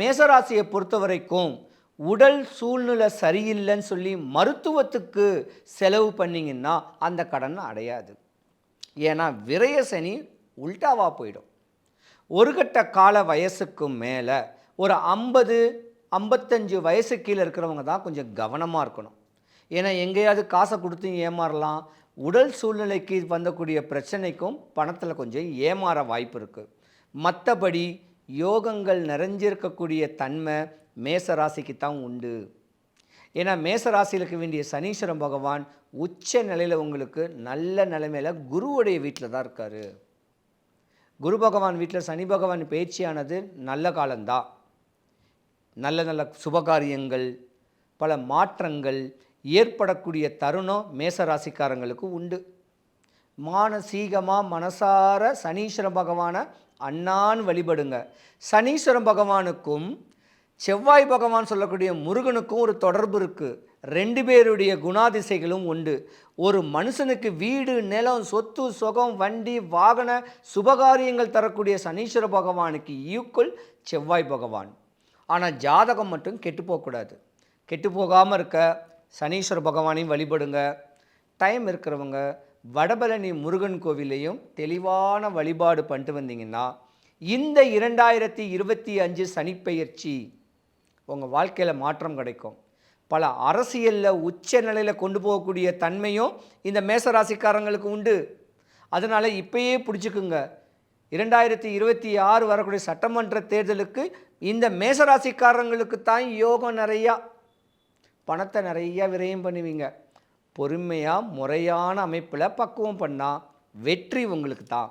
மேசராசியை பொறுத்த வரைக்கும் உடல் சூழ்நிலை சரியில்லைன்னு சொல்லி மருத்துவத்துக்கு செலவு பண்ணிங்கன்னா அந்த கடன் அடையாது. ஏன்னா விரய சனி உல்டாவாக போயிடும். ஒரு கட்ட கால வயசுக்கு மேலே ஒரு ஐம்பது ஐம்பத்தஞ்சு வயசு கீழே இருக்கிறவங்க தான் கொஞ்சம் கவனமாக இருக்கணும். ஏன்னா எங்கேயாவது காசை கொடுத்து ஏமாறலாம். உடல் சூழ்நிலைக்கு வந்தக்கூடிய பிரச்சனைக்கும் பணத்தில் கொஞ்சம் ஏமாற வாய்ப்பு இருக்குது மற்றபடி யோகங்கள் நிறைஞ்சிருக்கக்கூடிய தன்மை மேச ராசிக்கு தான் உண்டு. ஏன்னா மேச ராசியில் இருக்க வேண்டிய சனீஸ்வரன் பகவான் உச்ச நிலையில் உங்களுக்கு நல்ல நிலைமையில் குருவுடைய வீட்டில் தான் இருக்கார். குரு பகவான் வீட்டில் சனி பகவான் பேச்சியானது நல்ல காலம்தான். நல்ல நல்ல சுபகாரியங்கள் பல மாற்றங்கள் ஏற்படக்கூடிய தருணம் மேச ராசிக்காரங்களுக்கு உண்டு. மானசீகமாக மனசார சனீஸ்வர பகவானை அண்ணான் வழிபடுங்க. சனீஸ்வரன் பகவானுக்கும் செவ்வாய் பகவான் சொல்லக்கூடிய முருகனுக்கும் ஒரு தொடர்பு இருக்குது ரெண்டு பேருடைய குணாதிசைகளும் உண்டு. ஒரு மனுஷனுக்கு வீடு நிலம் சொத்து சுகம் வண்டி வாகன சுபகாரியங்கள் தரக்கூடிய சனீஸ்வர பகவானுக்கு ஈக்குவல் செவ்வாய் பகவான். ஆனால் ஜாதகம் மட்டும் கெட்டு போகக்கூடாது. கெட்டு போகாமல் இருக்க சனீஸ்வர பகவானையும் வழிபடுங்க. டைம் இருக்கிறவங்க வடபழனி முருகன் கோவிலையும் தெளிவான வழிபாடு பண்ணிட்டு வந்தீங்கன்னா இந்த இரண்டாயிரத்தி இருபத்தி அஞ்சு சனிப்பெயர்ச்சி உங்கள் வாழ்க்கையில் மாற்றம் கிடைக்கும். பல அரசியலில் உச்ச நிலையில் கொண்டு போகக்கூடிய தன்மையும் இந்த மேசராசிக்காரங்களுக்கு உண்டு. அதனால் இப்பயே பிடிச்சிக்குங்க. இரண்டாயிரத்தி இருபத்தி ஆறு வரக்கூடிய சட்டமன்ற தேர்தலுக்கு இந்த மேசராசிக்காரங்களுக்கு தான் யோகம் நிறையா பணத்தை நிறையா விரயம் பண்ணுவீங்க. பொறுமையாக முறையான அமைப்பில் பக்குவம் பண்ணால் வெற்றி உங்களுக்கு தான்